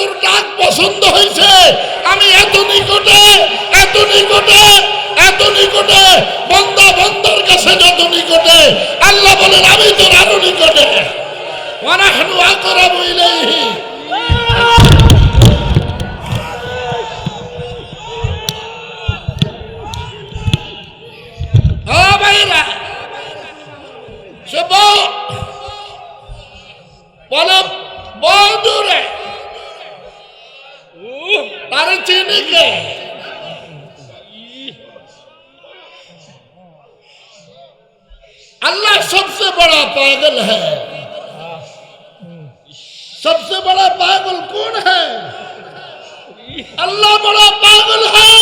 তোর ডাক পছন্দ হয়েছে? আমি এত নিকটে এত নিকটে এত নিকটে বন্দা বন্দার কাছে যত নিকটে, আল্লাহ বলেন, আমি তোর আরও নিকটে। ওয়ানাহনু বলে বউ দূরে अरे अल्लाह सबसे बड़ा पागल है। सबसे बड़ा पागल कौन है? अल्लाह बड़ा पागल है।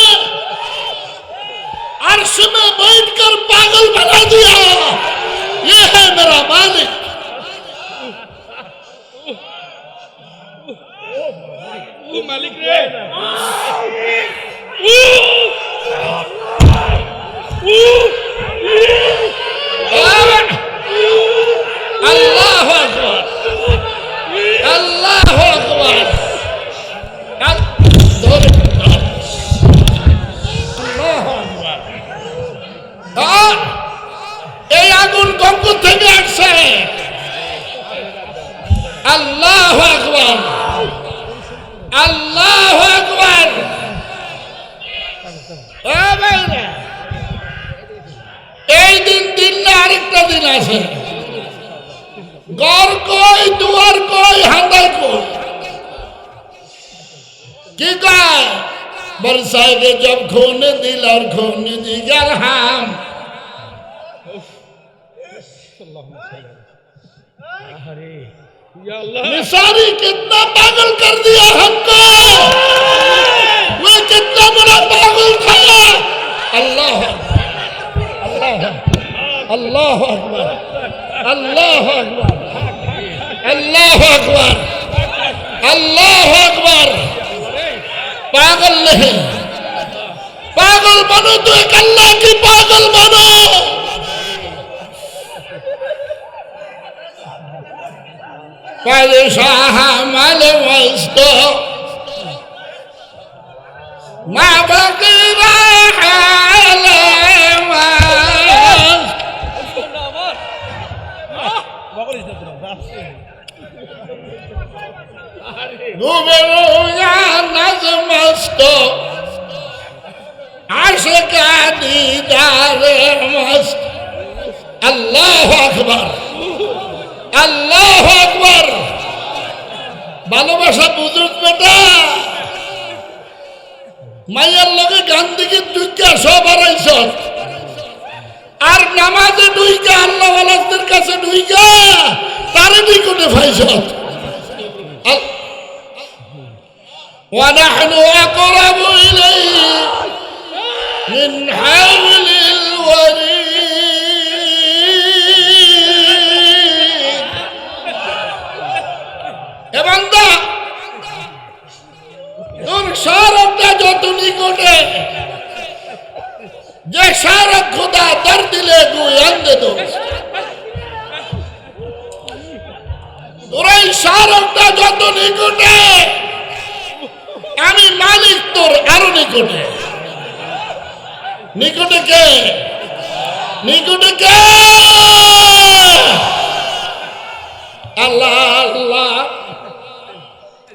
अर्श में बैठकर पागल बना। की कहा बरसाएंगे जब खोने दिल और खोने जिगर हम ইয়া আল্লাহ निसारी कितना पागल कर दिया हमको वो कितना बड़ा पागल था अल्लाह अल्लाह अल्लाह अकबर अल्लाह अकबर अल्लाह अकबर अल्लाह अकबर পাগল নেই পাগল বনো তুই কান্না কি পাগল বনো মা বাকি রাহা যত নিকটে যে সারক খোদা তার দিলে দুই আন্দে তো। তোর এই সারকটা যত নিকটে, আমি মালিক তোর আরও নিকটে। নিকটে কে? নিকটে কে? আল্লাহ আল্লাহ।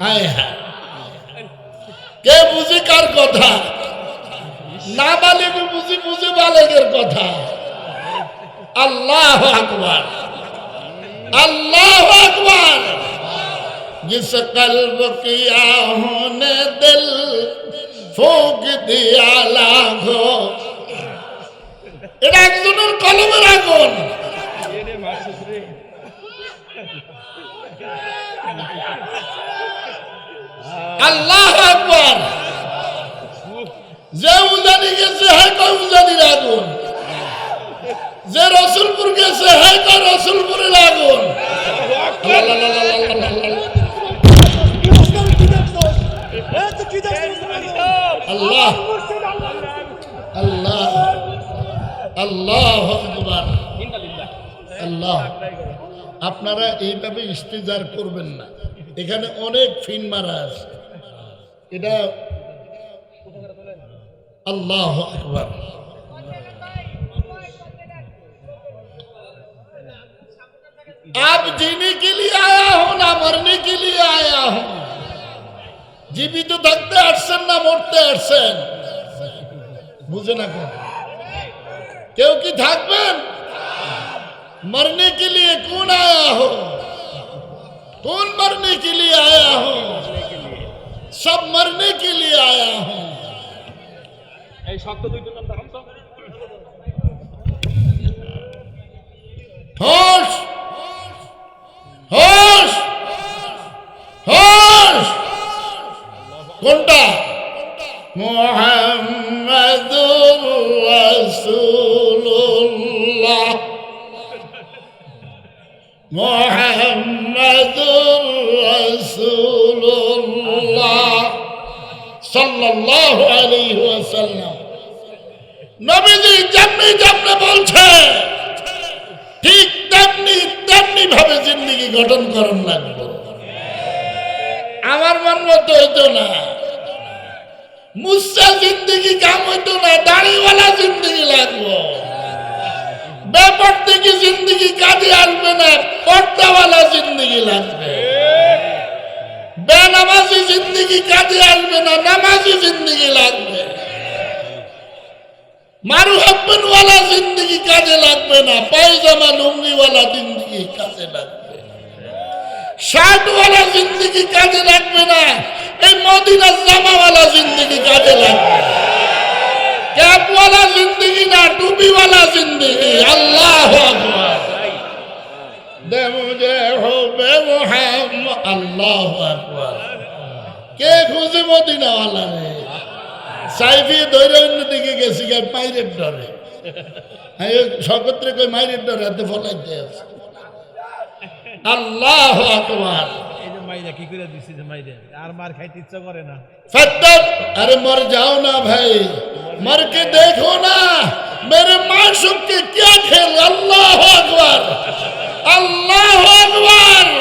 হায় হায়। কে বুঝি কার কথা না বালেক বুঝি বুঝি বালেকের কথা আল্লাহ আকবার আল্লাহ আকবার जिस कल्ब किया होने दिल फूक दिया लाखो এটা একজনের কলমের আগুন এরে মারছিস রে আল্লাহ আকবার। যে উজানি গেছে হ্যাঁ কয় উজানির আগুন? যে রসুলপুর গেছে হ্যাঁ কয় রসুলপুরের আল্লাহ। আল্লাহ। আপনারা এইভাবে ইস্তেজার করবেন না। এখানে অনেক ফিন মারা আছে এটা আল্লাহ আকবার आप जीने के लिए आया हो ना मरने के लिए आया हो জীবিত থাকতে আসছেন না মরতে আসছেন বুঝে না কেন কেউ কি থাকবেন मरने के लिए कौन आया हो कौन मरने के लिए आया हो सब मरने के लिए आया हूं এই শক্ত দুইটা নাম দাঁড়ান তো होश होश होश কোনটা মোহাম্মদুর রাসূলুল্লাহ মোহাম্মদুর রাসূলুল্লাহ সাল্লাল্লাহু আলাইহি ওয়াসাল্লাম। নবীজি যেমনি বলছে, ঠিক তেমনি ভাবে গঠন লাগবে আমার মন মতো হইতো না। কাম হইতো না লাগবো। ব্যাপার থেকে জিন্দগি কাজে আসবে না পর্দাওয়ালা জিন্দগি লাগবে। বেনামাজি জিন্দগি কাজে আসবে না, নামাজি জিন্দগি লাগবে। মারু হাব্বানওয়ালা জিন্দগি কাজে লাগবে না, পায়জামা লুঙ্গিওয়ালা জিন্দগি কাজে লাগবে। শার্টওয়ালা জিন্দগি কাজে লাগবে না, এই মদিনার জামাওয়ালা জিন্দগি কাজে লাগবে। ক্যাপওয়ালা জিন্দিগি না টুপিওয়ালা জিন্দিগি। আল্লাহ দেবুজে হবে আল্লাহ কে খুঁজে মদিনাওয়ালা রে? সাইফি ধরে অন্যদিকে গেছি গে মাইরের ডরে। হ্যাঁ, সকত্রে কই মাইরের ডরে হাতে ফলাইতে আছে। আল্লাহ আকবার। কি করে আর মার খাইতে ইচ্ছা করে না। আরে মর যাও না ভাই। मर के देखो ना मेरे माशुक के क्या खेल अल्लाह अकबर अल्लाह अकबर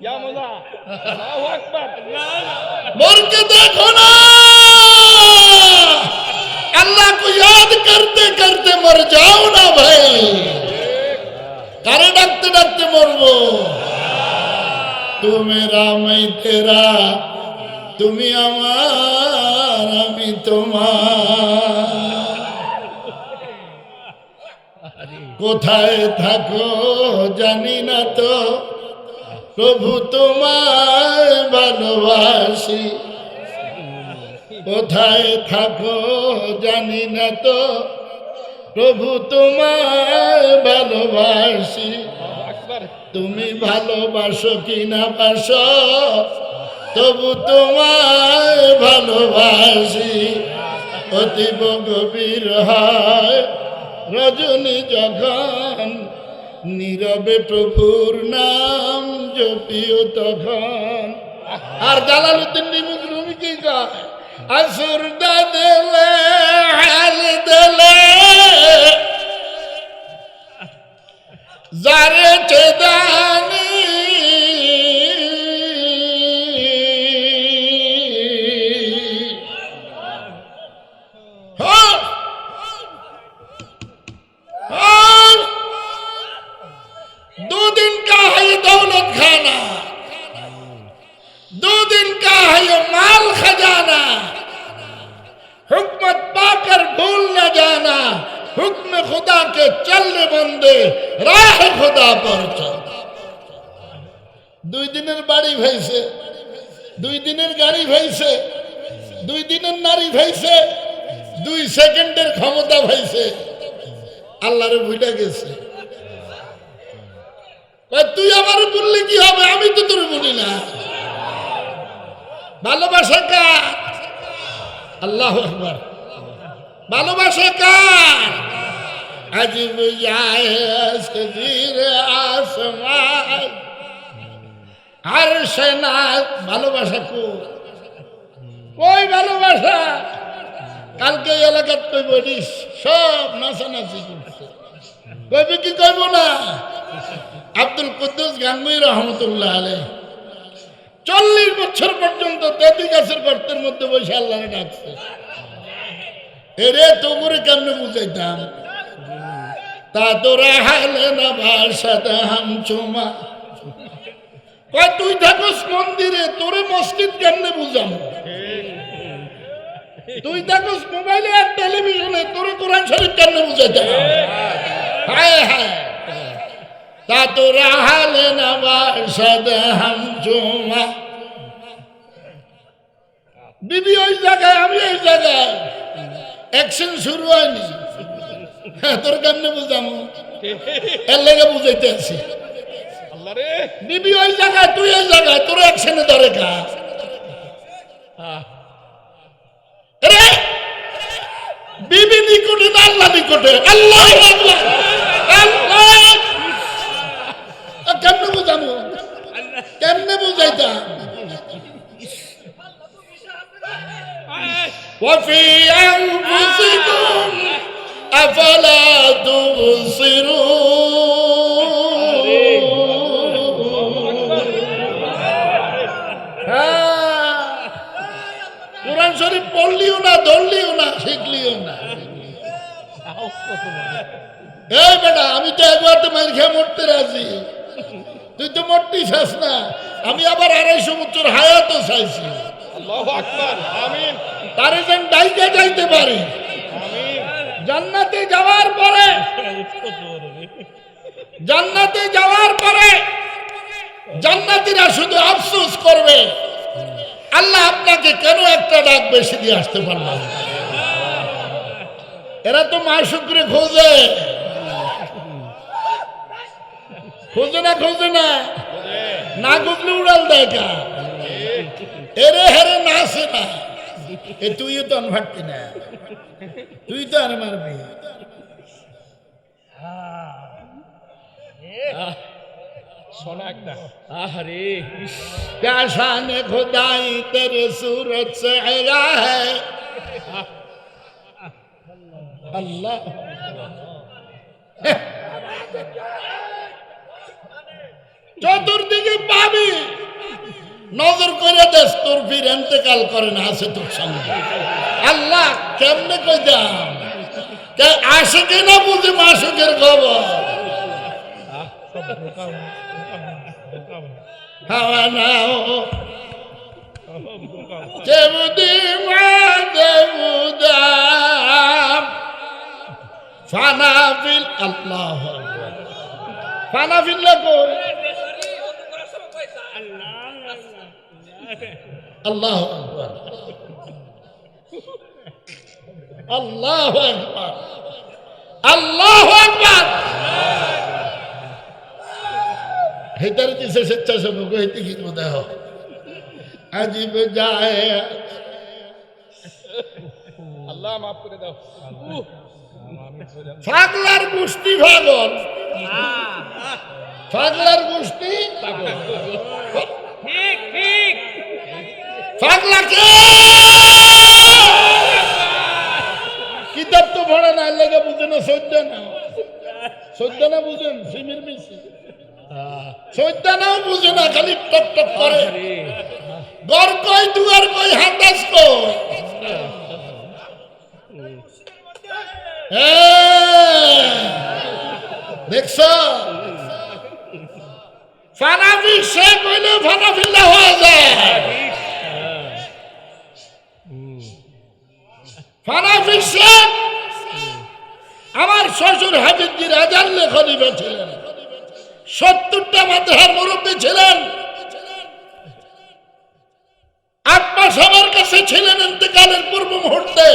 ইয়া মজা আল্লাহু আকবার मर के देखो ना अल्लाह को याद करते करते मर जाओ ना भाई কারে ডাকতে ডাকতে মরবো তুমি রামাই তেরা, তুমি আমার, আমি তোমার। কোথায় থাকো জানি না তো, প্রভু তোমায় ভালোবাসি। কোথায় থাকো জানি না তো, প্রভু তোমায় ভালোবাসি। তুমি ভালোবাসো কি না বাসো তবু তোমায় ভালোবাসি। অতীব গভীর হয় রজনী যখন, নীরবে প্রভুর নাম জপিও তখন। আর জালালুদ্দিন নিমুদ্রুমি কি কয়? আসুর দা দেলে, হাল দেলে যারে চেদানি উঠে গেছে। তুই আমার বললে কি হবে? আমি তো তোর বলি না। ভালোবাসা কার? আল্লাহ একবার ভালোবাসা কার? আজিব আসমান আর সে না, ভালোবাসা কো ভালোবাসা? কালকে এলাকাত তুই বলিস? সব নাচানাচি করছে। কইবে কি কইব না? আব্দুল কুদ্দুস গাঙ্গুই রহমতুল্লাহ আলে চল্লিশ বছর পর্যন্ত তেতি গাছের গর্তের মধ্যে বসে আল্লাহ ডাকছে। এরে তোমরে কেমনে বুঝাইতাম? তা তোরা হালে না ভাষাতে হাম চুমা। কয়, তুই থাকস মন্দিরে, তোরে মসজিদ কেমনে বুঝাম? তুই থাকস মোবাইলে আর টেলিভিশনে, তোরে কোরআন শরীফ কেমনে বুঝাইতাম? বিবি ওই জায়গায় আমি এই জায়গায়। অ্যাকশন শুরু হয়নি। হ্যাঁ, তোর কেমনে বুঝামো এর লেগে বুঝাইতে আছি। আল্লাহ বিবি ওই জায়গায় তুই ওই জায়গায় তোর অ্যাকশনে ধরে কা। বিবি নিকটে আল্লাহ নিকটে। আল্লাহ আল্লাহ কেমনে বুঝামো কেমনে বুঝাইতাম وفي أنفسكم أفلا تبصرون হ্যাঁ। কোরআন শরীফ পড়লিও না ধরলিও না শিখলিও না এই বেটা আমি তো একবার তো মার খেয়ে মরতে রাজি তুই তো মরতেই চাস না। আমি আবার আড়াইশো বছর হায়াতও চাইছি। তারে যেন ডাইকে যাইতে পারি। জান্নাতে যাওয়ার পরে জান্নাতে যাওয়ার পরে জান্নাতীরা শুধু আফসোস করবে আল্লাহ আপনাকে কেন একটা ডাক বেশি দিয়ে আসতে পারলাম এরা তো মা শুক্রে খোঁজে। খোঁজে না খোঁজে না না খুঁজলে উড়াল দেয় কা এরে হেরে না আসে না এ তুইও তো আনভারতি না তুই তো আর মারবি সোনা একটা क्या शान खुदाई तेरे सूरत से हैरा है अल्लाह চতুর্দিকে পাবি নজর করে দেশ তোর ফির এন্তেকাল করে না আছে তোর সঙ্গে। আল্লাহ কেমনে কই দাম আসে কিনা বুঝি মাসুকের খবর? হাওয়া নাও। আল্লাহ। ফানাফিল কই আল্লাহ আল্লাহ আকবার আল্লাহ আকবার হেতার কিসে স্বেচ্ছাসেবক হইতে কি দেহ আজিব যায় আল্লাহ মাফ করে দাও। উহ, ফাগলার গোষ্ঠী ভাগল। ফাগলার গোষ্ঠী? ফাগলাকে কিতাব তো ভরে না লেগে বুঝে না সহ্য না। সহ্য না বুঝেন সিমির মিশি। সহ্য নাও বুঝে না খালি টক টক করে। গর কই দুয়ার কই হাতাস কই হ্যাঁ। দেখছ আমার শ্বশুর হাবিবজির হাজার লেখনী ছিলেন সত্তরটা মাদ্রাসার মুরব্বী ছিলেন। আব্বা সবার কাছে ছিলেন ইন্তেকালের পূর্ব মুহূর্তে।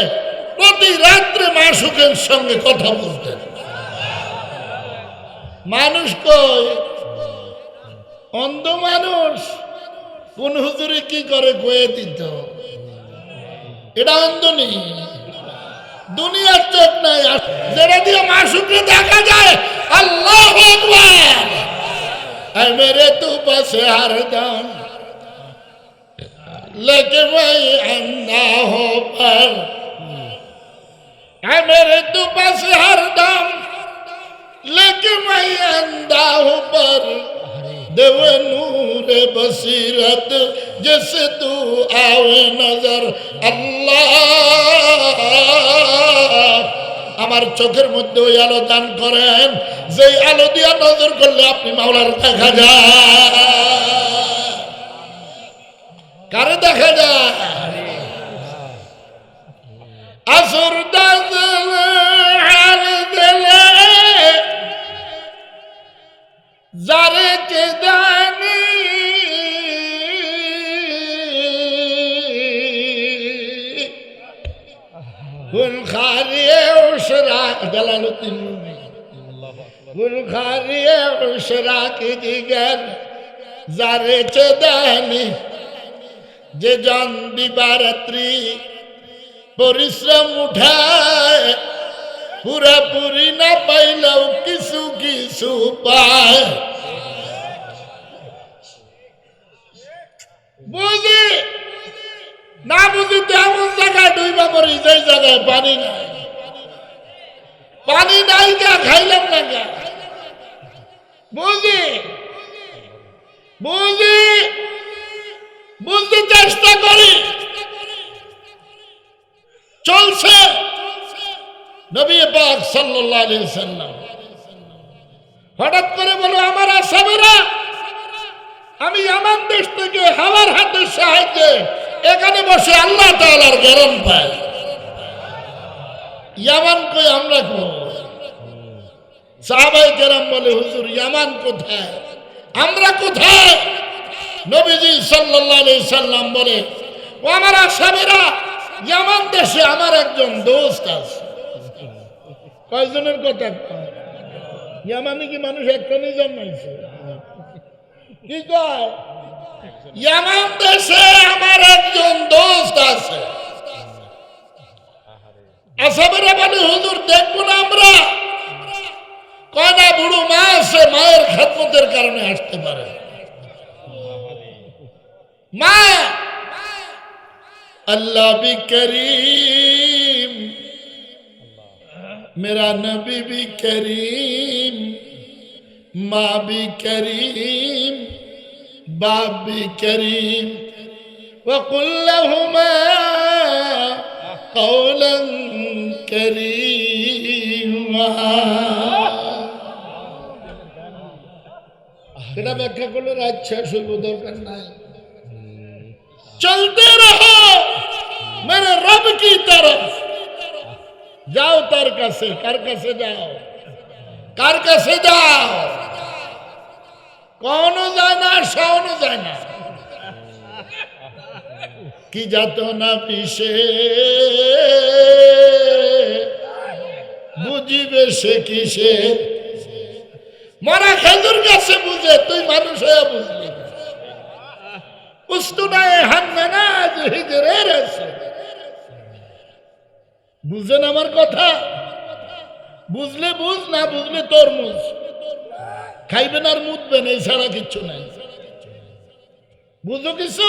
প্রতি রাত্রে মাসুকের সঙ্গে কথা বলতেন। মানুষ কই অন্ধ মানুষ কোন হুজুরে কি করে গয়ে দিত এটা অন্ধ নেই দুনিয়ার চোখ নাই আর যেটা দিয়ে মাসুকরে দেখা যায় আল্লাহ আকবার আর মেরে তু পাশে হরদম लेके मैं अंधा हो पर है मेरे तू बस हरदम ले देवे नूर बसीरत जैसे तू आवे नजर আল্লাহ আমার চোখের মধ্যে ওই আলো দান করেন যে আলো দিয়া নজর করলে আপনি মাওলার দেখা যায় কারে দেখা যায় আসর দাদল জালালুদ্দিন যে জন দিবারাত্রি পরিশ্রম উঠায় পুরাপুরি না পাইলেও কিছু কিছু পায় বুঝি? না বুঝি তো এমন জায়গায় ডুইবা মরি যে জায়গায় পানি নাই পানি নাই গা খাইলাম না গা বুঝি বুঝি বুঝতে চেষ্টা করি। চলছে। নবী পাক সাল্লাল্লাহু আলাইহি সাল্লাম। হঠাৎ করে বলো, আমার আসামেরা, আমি আমার দেশ থেকে হাওয়ার হাতের সাহায্যে এখানে বসে আল্লাহ তাআলার গরম পাই ইয়ামান কই আমরা কো সাহাবাই কেরাম বলে, হুজুর, ইয়ামান কোথায়? আমরা কোথায়? নবীজি আলাইহি সাল্লাম বলে, ও আমার আসামেরা, ইয়ামান দেশে আমার একজন দোস্ত আছে। কয়জনের কথা? ইয়ামানে কি মানুষ একখানে জন্মাইছে? কি কয়? ইয়ামান দেশে আমার একজন দোস্ত আছে। মায়ের খেদমতের কারণে আসতে পারে। মা! আল্লাহ বি করিম, মেরা নবী বি করিম, মা বি করিম, বাপ বি করিম। وقل لهما قولا كريما সেটা ব্যাখ্যা করলে রাত শেষ হইব, দরকার নাই। চলতে রহো, মেরে রব কি তরফ যাও তার কাছে, কার কাছে যাও? কার কাছে যাও? কখনো যায় না, সাওনো যায় না। কি যাত না পিসে বুঝিবে সে কিসে? মরা খেজুর কাছে বুঝে, তুই মানুষ হয়ে বুঝলি না উস্তুনায় হান্নানাজ হিজরের আছে। বুঝেন আমার কথা? বুঝলে বুঝ, না বুঝলে তরমুজ। খাইবেন আর মুদবেন এই ছাড়া কিচ্ছু নাই। বুঝো কিছু?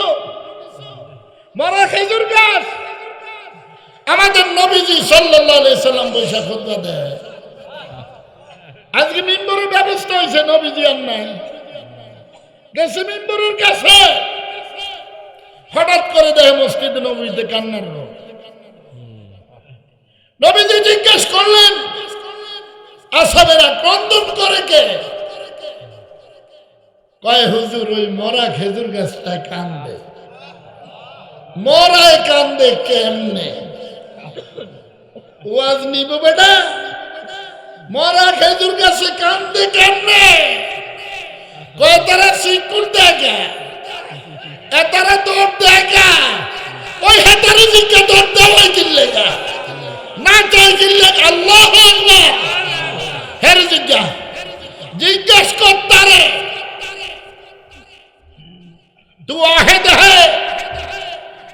মরা খেজুর গাছ। আমাদের নবীজি সাল্লাম বৈশা খুতবা দেয়। আজকে মিম্বরের ব্যবস্থা হয়েছে, নবীজি আর নাই। গেছে মিম্বরের কাছে। হঠাৎ করে দেয় মসজিদ নবীতে কান্নার রোগ। নবীজি জিজ্ঞেস করলেন, আসামেরা ক্রন্দন করে কে? কয়, হুজুর, ওই মরা খেজুর গাছটা কান্দে। মরায় কান্দে কেমনে? ওয়াজ নিব বেটা। মরা খেজুর গাছে কান্দে কেমনে? কয় তারা শিকুর দেখা এ তারা দেখা ওই হেতারি দিকে দৌড় দেওয়াই কিনলেগা না চাই কিনলে আল্লাহ হের জিজ্ঞা। জিজ্ঞেস কর তারে। তু আহেদ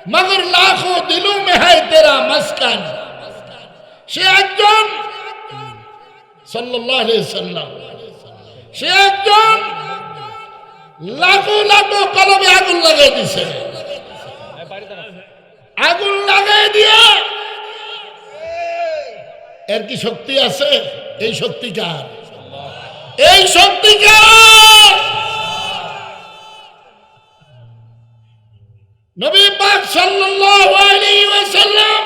মগর লাখো দিলু মে হায় তেরা মাসকান সে একজন সে একজন লাখো লাখো কলমে আগুন লাগাই দিছে আগুন লাগাই দিয়া এর কি শক্তি আছে এই শক্তি এই শক্তি সাল্লাল্লাহু আলাইহি ওয়াসাল্লাম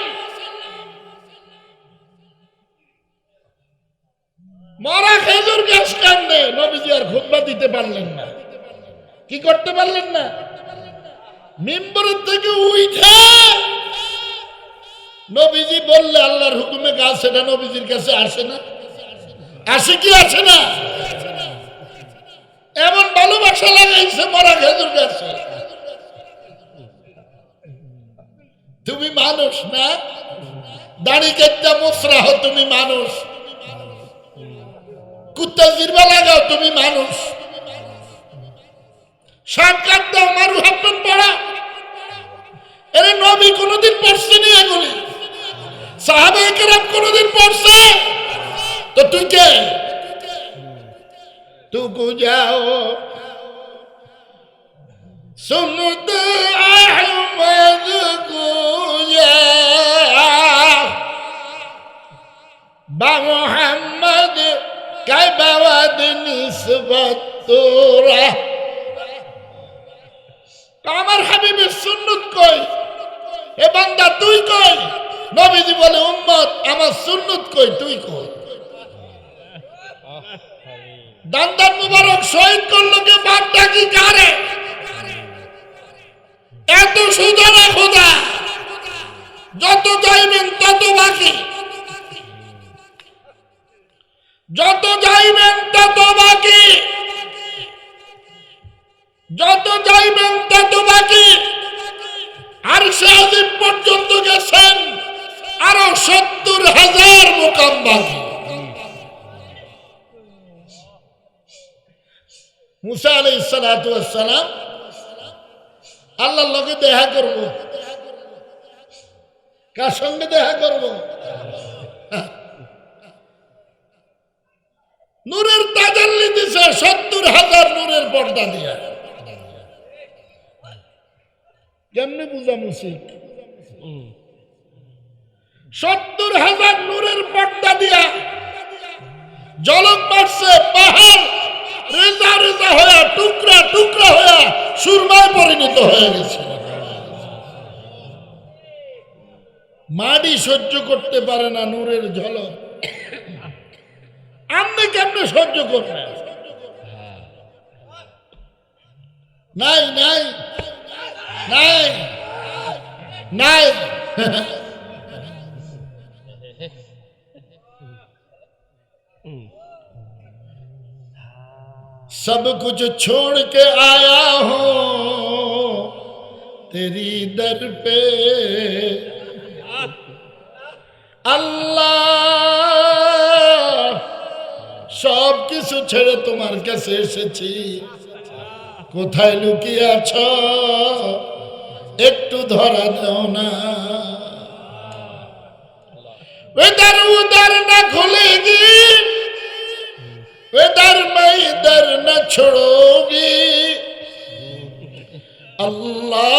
মরা খেজুর গাছ কান্দে নবীজি আর খুতবা দিতে পারলেন না। কি করতে পারলেন না? মিম্বরের থেকে উঠে নবীজি বললে, আল্লাহর হুকুমে গাছ সেটা নবীজির কাছে আসে না। আসে কি আসে না? এমন ভালোবাসা লাগাইছে মরা খেজুর গাছে। তুমি মানুষ না? দাড়ি কেটটা মুসরাহ, তুমি মানুষ। কুত্তা জিরবা লাগাও, তুমি মানুষ। সরকার পড়া। নবী কোনোদিন সাহাবে কোনোদিন পড়ছে? তো তুই কে? তুকু যাও سمدعهم ويذكويا بمحمد كبرت نسبته আমার হাবিবের সুন্নত কই? এ বান্দা তুই কই? নবীজি বলে, উম্মত, আমার সুন্নত কই? তুই কই? দান্দার মুবারক শহীদ করল কে? বাপটা কি কারে? এত সুদানা খোদা যত যাইবেন তত বাকি যত যাইবেন তত বাকি যত যাইবেন তত বাকি আর সে পর্যন্ত গেছেন আরও সত্তর হাজার মোকাম বাকি মুসা আলাই সালাম আল্লাহর লগে দেখা করব। কার সঙ্গে দেখা করব? নূরের তাজাল্লি দিছে সত্তর হাজার নূরের পর্দা দিয়া। কেমনে বুঝা মুসিক সত্তর হাজার নূরের পর্দা দিয়া জলক মারছে পাহাড় রেজা রেজা হয়ে, টুকরা টুকরা হয়ে সুরমায় পরিণত হয়ে গেছে। মাটি সহ্য করতে পারে না নূরের ঝলক। আপনি কেমনে সহ্য করবেন? নাই নাই নাই নাই। सब कुछ छोड़ के आया हूं तेरी दर पे আল্লাহ সব কিছু ছেড়ে তোমার কাছে এসেছি কোথায় লুকিয়ে আছ একটু ধরা দাও না इधर उधर न खुलेगी इधर मैं इधर न छोड़ोगी আল্লাহ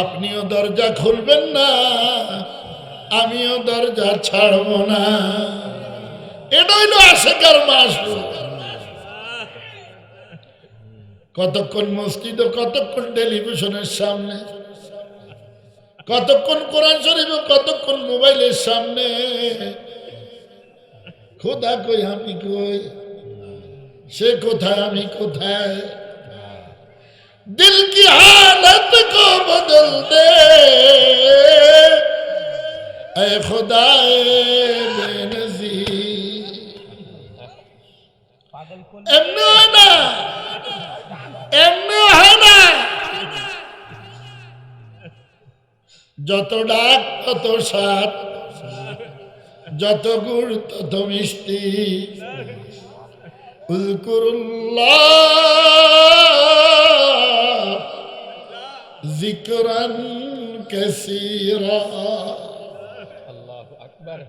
আপনিও দরজা খুলবেন না আমিও দরজা ছাড়বো না এটা হইলো আশেকার মাস কতক্ষণ মসজিদ ও কতক্ষণ টেলিভিশনের সামনে কতক্ষণ কোরআন শরীফ ও কতক্ষণ মোবাইলের সামনে খোদা কই আমি কই? সে কোথায়, আমি কোথায়? দিল কি হালত কো বদল দে? এ খোদা এমনি হয় না এমনি হয় না যত ডাক তত সাত যত গুড় তত মিষ্টি উজকুরুল্লাহ জিকরান কসীরা আল্লাহ আকবার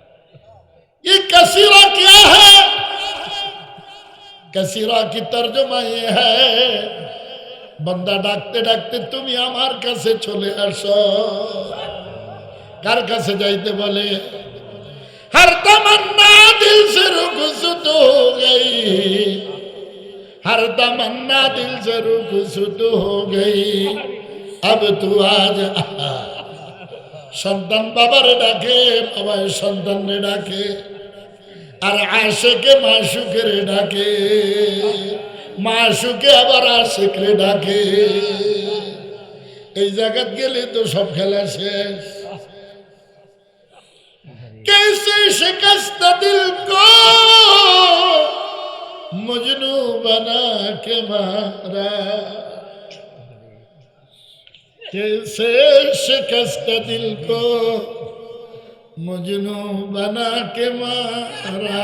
ये कसीरा क्या है कसीरा की तर्जमा ये है बंदा ডাকতে ডাকতে তুমি আমার কাছে চলে আসো কার কাছে যাইতে বলে हर तमन्ना दिल से रुखसत हो गई हर तमन्ना दिल से रुखसत हो गई अब तू आज সন্তান বাবারে ডাকে বাবার সন্তানরে ডাকে আর আশেকে মাসুকের ডাকে মাসুকে আবার আশেকরে ডাকে এই জায়গাত গেলে তো সব খেলা শেষ कैसे शिकस्त दिल को मजनू बना के मारा कैसे शिकस्त दिल को मजनू बना के मारा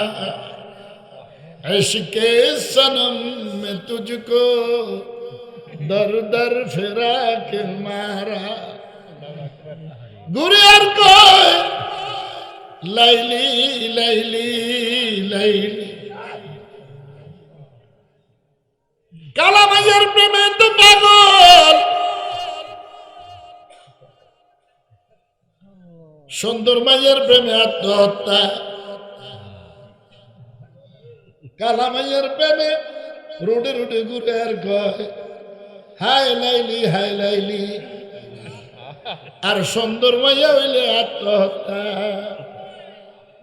इश्क सनम में तुझको दर दर फिरा के मारा गुरियर को লাইলি লাইলি লাইলি। কালা মাইয়ার প্রেমে তো পাগল। সুন্দর মাইয়ার প্রেমে আত্মহত্যা। কালা মাইয়ার প্রেমে রোডে রোডে ঘুরে আর কয় হাই লাইলি হাই লাইলি। আর সুন্দর মাইয়া হইলে আত্মহত্যা।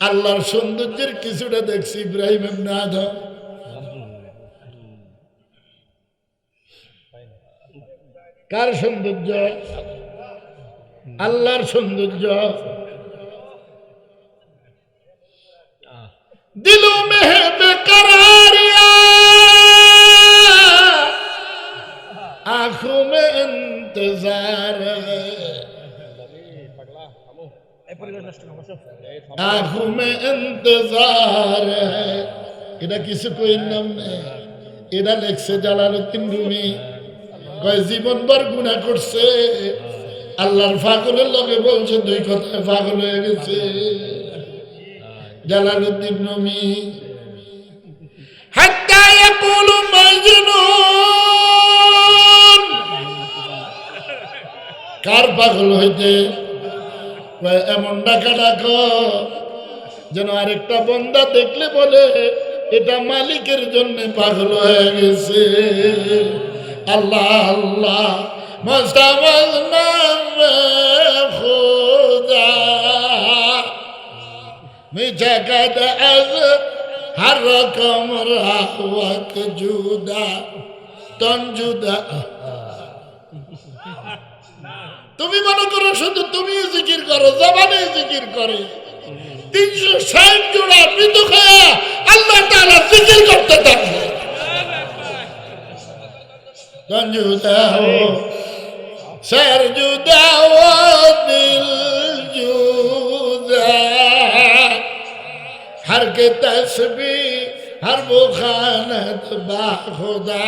আল্লাহর সৌন্দর্যের কিছুটা দেখছি ইব্রাহিম আদম। কার সৌন্দর্য? আল্লাহর সৌন্দর্য। দিল মেহে বেকারিয়া আখো মে ইন্তজার। আঁখো কিছু কইর নাম এটা জালালুদ্দিন রুমি। কয় জীবনবার গুণা করছে। আল্লাহর ফাগলের লগে বলছে, দুই কথা ফাগল হয়ে গেছে। জালালুদ্দিন রুমি। হাত্তা ইয়াকুল মাজনুন। কার পাগল হইতে? এমন ডাকা ডাকো যেন আরেকটা বন্দা দেখলে বলে, এটা মালিকের জন্য পাগল হয়ে গেছে। আল্লাহ আল্লাহ রকম জুদা, তন জুদা তুমি মনে করো শুধু তুমি জিকির করো জবানে জিকির করে। তিনশো ষাট জোড়া মৃত খায়া আল্লাহ তালা জিকির করতে থাকে স্যার জুদা দিল হর কে তসবি, হর বুখানত বা খুদা।